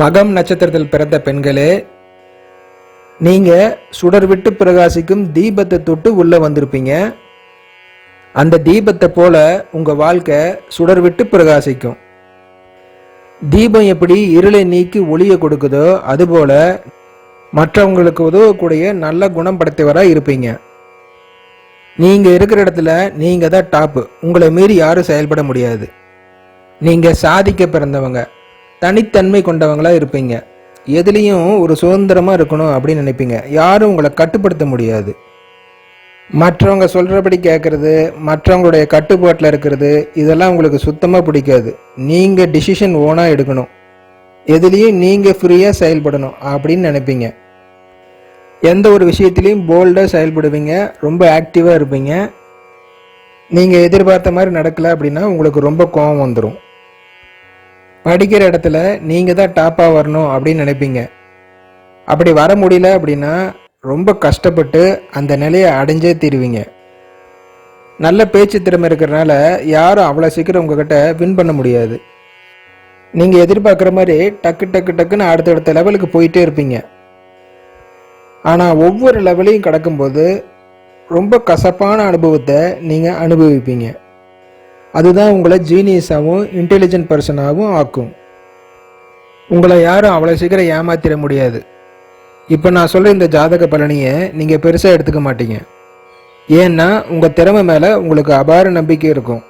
மகம் நட்சத்திரத்தில் பிறந்த பெண்களே நீங்க சுடர் விட்டு பிரகாசிக்கும் தீபத்தை தொட்டு உள்ள வந்திருப்பீங்க. அந்த தீபத்தை போல உங்க வாழ்க்கை சுடர் விட்டு பிரகாசிக்கும். தீபம் எப்படி இருளை நீக்கி ஒளியை கொடுக்குதோ அதுபோல மற்றவங்களுக்கு உதவக்கூடிய நல்ல குணம் படைத்தவராக இருப்பீங்க. நீங்க இருக்கிற இடத்துல நீங்க தான் டாப்பு. உங்களை மீறி யாரும் செயல்பட முடியாது. நீங்க சாதிக்க பிறந்தவங்க. தனித்தன்மை கொண்டவங்களாக இருப்பீங்க. எதுலேயும் ஒரு சுதந்திரமாக இருக்கணும் அப்படின்னு நினைப்பீங்க. யாரும் உங்களை கட்டுப்படுத்த முடியாது. மற்றவங்க சொல்கிறபடி கேட்கறது மற்றவங்களுடைய கட்டுப்பாட்டில் இருக்கிறது இதெல்லாம் உங்களுக்கு சுத்தமாக பிடிக்காது. நீங்கள் டிசிஷன் ஓனாக எடுக்கணும். எதுலேயும் நீங்கள் ஃப்ரீயாக செயல்படணும் அப்படின்னு நினைப்பீங்க. எந்த ஒரு விஷயத்துலையும் போல்டாக செயல்படுவீங்க ரொம்ப ஆக்டிவாக இருப்பீங்க. நீங்கள் எதிர்பார்த்த மாதிரி நடக்கலை அப்படின்னா உங்களுக்கு ரொம்ப கோபம் வந்துடும் படிக்கிற இடத்துல நீங்கள் தான் டாப்பாக வரணும் அப்படின்னு நினைப்பீங்க. அப்படி வர முடியல அப்படின்னா ரொம்ப கஷ்டப்பட்டு அந்த நிலையை அடைஞ்சே தீருவீங்க. நல்ல பேச்சு திறமை இருக்கிறனால யாரும் அவ்வளோ சீக்கிரம் உங்ககிட்ட வின் பண்ண முடியாது. நீங்கள் எதிர்பார்க்குற மாதிரி டக்கு டக்கு டக்குன்னு அடுத்தடுத்த லெவலுக்கு போயிட்டே இருப்பீங்க. ஆனால் ஒவ்வொரு லெவலையும் கடக்கும்போது ரொம்ப கசப்பான அனுபவத்தை நீங்கள் அனுபவிப்பீங்க. அதுதான் உங்களை ஜீனியஸாகவும் இன்டெலிஜென்ட் பர்சனாகவும் ஆக்கும். உங்களை யாரும் அவ்வளோ சீக்கிரம் ஏமாத்திட முடியாது. இப்போ நான் சொல்கிற இந்த ஜாதக பலனியை நீங்கள் பெருசாக எடுத்துக்க மாட்டீங்க. ஏன்னா உங்கள் திறமை மேலே உங்களுக்கு அபார நம்பிக்கை இருக்கும்.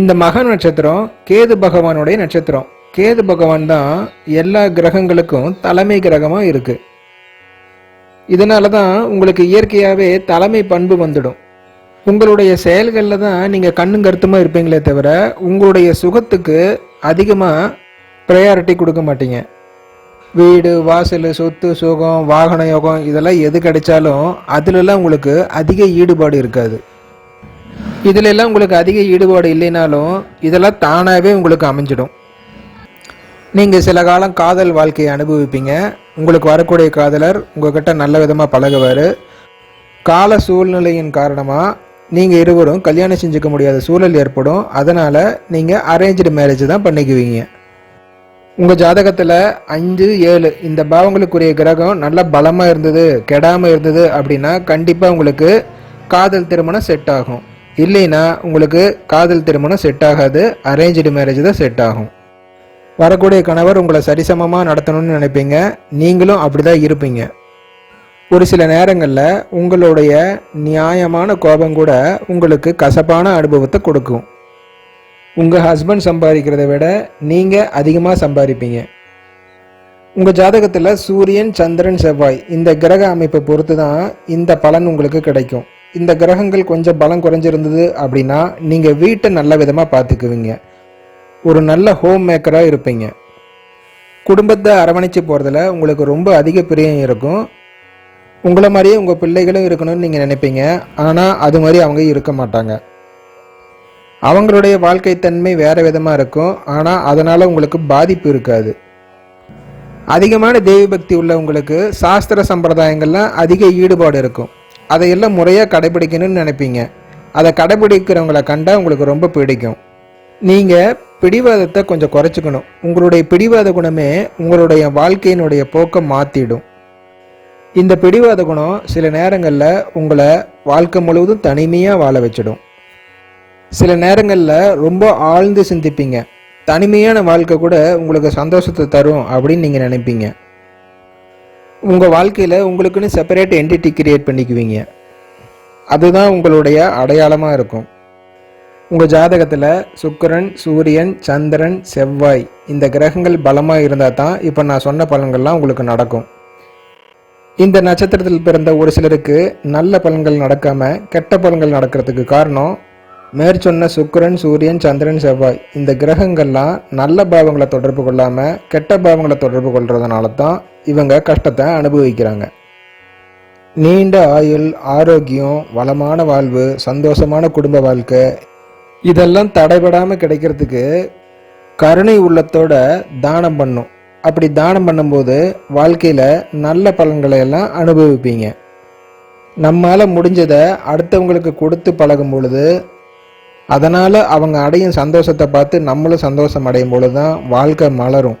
இந்த மக நட்சத்திரம் கேது பகவானுடைய நட்சத்திரம். கேது பகவான் தான் எல்லா கிரகங்களுக்கும் தலைமை கிரகமாக இருக்குது இதனால தான் உங்களுக்கு இயற்கையாகவே தலைமை பண்பு வந்துடும். உங்களுடைய செயல்களில் தான் நீங்கள் கண்ணும் கருத்துமாக இருப்பீங்களே தவிர உங்களுடைய சுகத்துக்கு அதிகமாக ப்ரையாரிட்டி கொடுக்க மாட்டீங்க. வீடு வாசல் சொத்து சுகம் வாகன யோகம் இதெல்லாம் எது கிடைச்சாலும் அதிலெல்லாம் உங்களுக்கு அதிக ஈடுபாடு இருக்காது. இதிலெல்லாம் உங்களுக்கு அதிக ஈடுபாடு இல்லைனாலும் இதெல்லாம் தானாகவே உங்களுக்கு அமைஞ்சிடும். நீங்கள் சில காலம் காதல் வாழ்க்கையை அனுபவிப்பீங்க. உங்களுக்கு வரக்கூடிய காதலர் உங்ககிட்ட நல்ல விதமாக பழகுவார். கால சூழ்நிலையின் காரணமாக நீங்கள் இருவரும் கல்யாணம் செஞ்சுக்க முடியாத சூழல் ஏற்படும். அதனால் நீங்கள் அரேஞ்சு மேரேஜ் தான் பண்ணிக்குவீங்க. உங்கள் ஜாதகத்தில் அஞ்சு ஏழு இந்த பாவங்களுக்குரிய கிரகம் நல்ல பலமாக இருந்தது கெடாமல் இருந்தது அப்படின்னா கண்டிப்பாக உங்களுக்கு காதல் திருமணம் செட் ஆகும். இல்லைன்னா உங்களுக்கு காதல் திருமணம் செட் ஆகாது அரேஞ்சு மேரேஜ் தான் செட் ஆகும். வரக்கூடிய கணவர் உங்களை சரிசமமாக நடத்தணும்னு நினைப்பீங்க. நீங்களும் அப்படி தான் இருப்பீங்க. ஒரு சில நேரங்களில் உங்களுடைய நியாயமான கோபம் கூட உங்களுக்கு கசப்பான அனுபவத்தை கொடுக்கும். உங்கள் ஹஸ்பண்ட் சம்பாதிக்கிறத விட நீங்கள் அதிகமாக சம்பாதிப்பீங்க. உங்கள் ஜாதகத்தில் சூரியன் சந்திரன் செவ்வாய் இந்த கிரக அமைப்பை பொறுத்து தான் இந்த பலன் உங்களுக்கு கிடைக்கும். இந்த கிரகங்கள் கொஞ்சம் பலம் குறைஞ்சிருந்தது அப்படின்னா நீங்கள் வீட்டை நல்ல விதமாக பார்த்துக்குவீங்க. ஒரு நல்ல ஹோம் மேக்கராக இருப்பீங்க. குடும்பத்தை அரவணைச்சு போகிறதுல உங்களுக்கு ரொம்ப அதிக பிரியம் இருக்கும். உங்களை மாதிரியே உங்கள் பிள்ளைகளும் இருக்கணும்னு நீங்கள் நினைப்பீங்க. ஆனால் அது மாதிரி அவங்க இருக்க மாட்டாங்க. அவங்களுடைய வாழ்க்கை தன்மை வேறு விதமாக இருக்கும். ஆனால் அதனால் உங்களுக்கு பாதிப்பு இருக்காது. அதிகமான தெய்வ பக்தி உள்ளவங்களுக்கு சாஸ்திர சம்பிரதாயங்கள்லாம் அதிக ஈடுபாடு இருக்கும். அதையெல்லாம் முறையாக கடைபிடிக்கணும்னு நினைப்பீங்க. அதை கடைபிடிக்கிறவங்களை கண்டால் உங்களுக்கு ரொம்ப பிடிக்கும். நீங்கள் பிடிவாதத்தை கொஞ்சம் குறைச்சிக்கணும். உங்களுடைய பிடிவாத குணமே உங்களுடைய வாழ்க்கையினுடைய போக்கை மாற்றிடும் இந்த பிடிவாத குணம் சில நேரங்களில் உங்களை வாழ்க்கை முழுவதும் தனிமையாக வாழ வச்சிடும். சில நேரங்களில் ரொம்ப ஆழ்ந்து சிந்திப்பீங்க. தனிமையான வாழ்க்கை கூட உங்களுக்கு சந்தோஷத்தை தரும் அப்படின்னு நீங்கள் நினைப்பீங்க. உங்கள் வாழ்க்கையில் உங்களுக்குன்னு செப்பரேட் என்டிட்டி கிரியேட் பண்ணிக்குவீங்க. அதுதான் உங்களுடைய அடையாளமாக இருக்கும். உங்கள் ஜாதகத்தில் சுக்கிரன் சூரியன் சந்திரன் செவ்வாய் இந்த கிரகங்கள் பலமாக இருந்தால் தான் இப்போ நான் சொன்ன பலன்கள்லாம் உங்களுக்கு நடக்கும். இந்த நட்சத்திரத்தில் பிறந்த ஒரு சிலருக்கு நல்ல பலன்கள் நடக்காமல் கெட்ட பலன்கள் நடக்கிறதுக்கு காரணம் மேற்சொன்ன சுக்கிரன் சூரியன் சந்திரன் செவ்வாய். இந்த கிரகங்கள்லாம் நல்ல பாவங்களை தொடர்பு கொள்ளாமல் கெட்ட பாவங்களை தொடர்பு கொள்றதுனால தான் இவங்க கஷ்டத்தை அனுபவிக்கிறாங்க. நீண்ட ஆயுள் ஆரோக்கியம் வளமான வாழ்வு சந்தோஷமான குடும்ப வாழ்க்கை இதெல்லாம் தடைபடாமல் கிடைக்கிறதுக்கு கருணை உள்ளத்தோட தானம் பண்ணும். அப்படி தானம் பண்ணும்போது வாழ்க்கையில் நல்ல பலன்களை எல்லாம் அனுபவிப்பீங்க. நம்மால் முடிஞ்சதை அடுத்தவங்களுக்கு கொடுத்து பழகும் பொழுது அதனால் அவங்க அடையும் சந்தோஷத்தை பார்த்து நம்மளும் சந்தோஷம் அடையும் பொழுது தான் வாழ்க்கை மலரும்.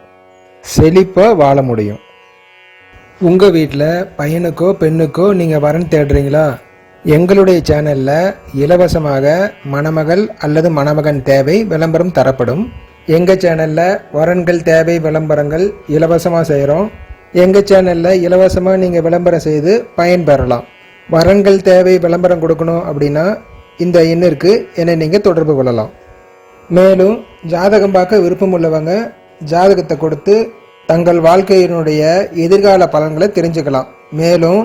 செழிப்பாக வாழ முடியும். உங்கள் வீட்டில் பையனுக்கோ பெண்ணுக்கோ நீங்கள் வரன் தேடுறீங்களா? எங்களுடைய சேனலில் இலவசமாக மணமகள் அல்லது மணமகன் தேவை விளம்பரம் தரப்படும். எங்கள் சேனலில் வரன்கள் தேவை விளம்பரங்கள் இலவசமாக செய்கிறோம் எங்கள் சேனலில் இலவசமாக நீங்கள் விளம்பரம் செய்து பயன்பெறலாம். வரன்கள் தேவை விளம்பரம் கொடுக்கணும் அப்படின்னா இந்த எண்ணிற்கு என்னை நீங்கள் தொடர்பு கொள்ளலாம். மேலும் ஜாதகம் பார்க்க விருப்பம் உள்ளவங்க ஜாதகத்தை கொடுத்து தங்கள் வாழ்க்கையினுடைய எதிர்கால பலன்களை தெரிஞ்சுக்கலாம். மேலும்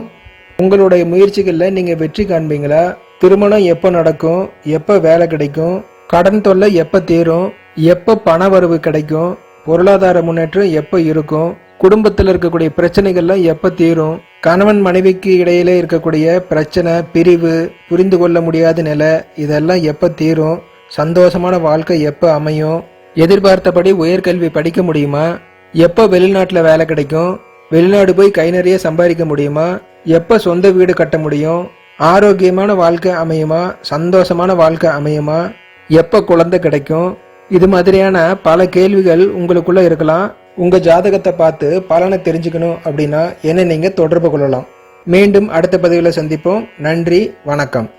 உங்களுடைய முயற்சிகளில் நீங்கள் வெற்றி காண்பீங்களா? திருமணம் எப்போ நடக்கும்? எப்போ வேலை கிடைக்கும்? கடன் தொல்லை எப்போ தீரும்? எப்போ பண வரவு கிடைக்கும் பொருளாதார முன்னேற்றம் எப்போ இருக்கும் குடும்பத்தில் இருக்கக்கூடிய பிரச்சனைகள்லாம் எப்போ தீரும் கணவன் மனைவிக்கு இடையிலே இருக்கக்கூடிய பிரச்சனை பிரிவு புரிந்து கொள்ள முடியாத நிலை இதெல்லாம் எப்போ தீரும் சந்தோஷமான வாழ்க்கை எப்போ அமையும் எதிர்பார்த்தபடி உயர்கல்வி படிக்க முடியுமா எப்போ வெளிநாட்டில் வேலை கிடைக்கும் வெளிநாடு போய் கை நிறைய சம்பாதிக்க முடியுமா எப்போ சொந்த வீடு கட்ட முடியும் ஆரோக்கியமான வாழ்க்கை அமையுமா சந்தோஷமான வாழ்க்கை அமையுமா எப்போ குழந்தை கிடைக்கும் இது மாதிரியான பல கேள்விகள் உங்களுக்குள்ளே இருக்கலாம். உங்கள் ஜாதகத்தை பார்த்து பலனை தெரிஞ்சுக்கணும் அப்படின்னா என்ன நீங்கள் தொடர்பு கொள்ளலாம். மீண்டும் அடுத்த பதிவில் சந்திப்போம். நன்றி வணக்கம்.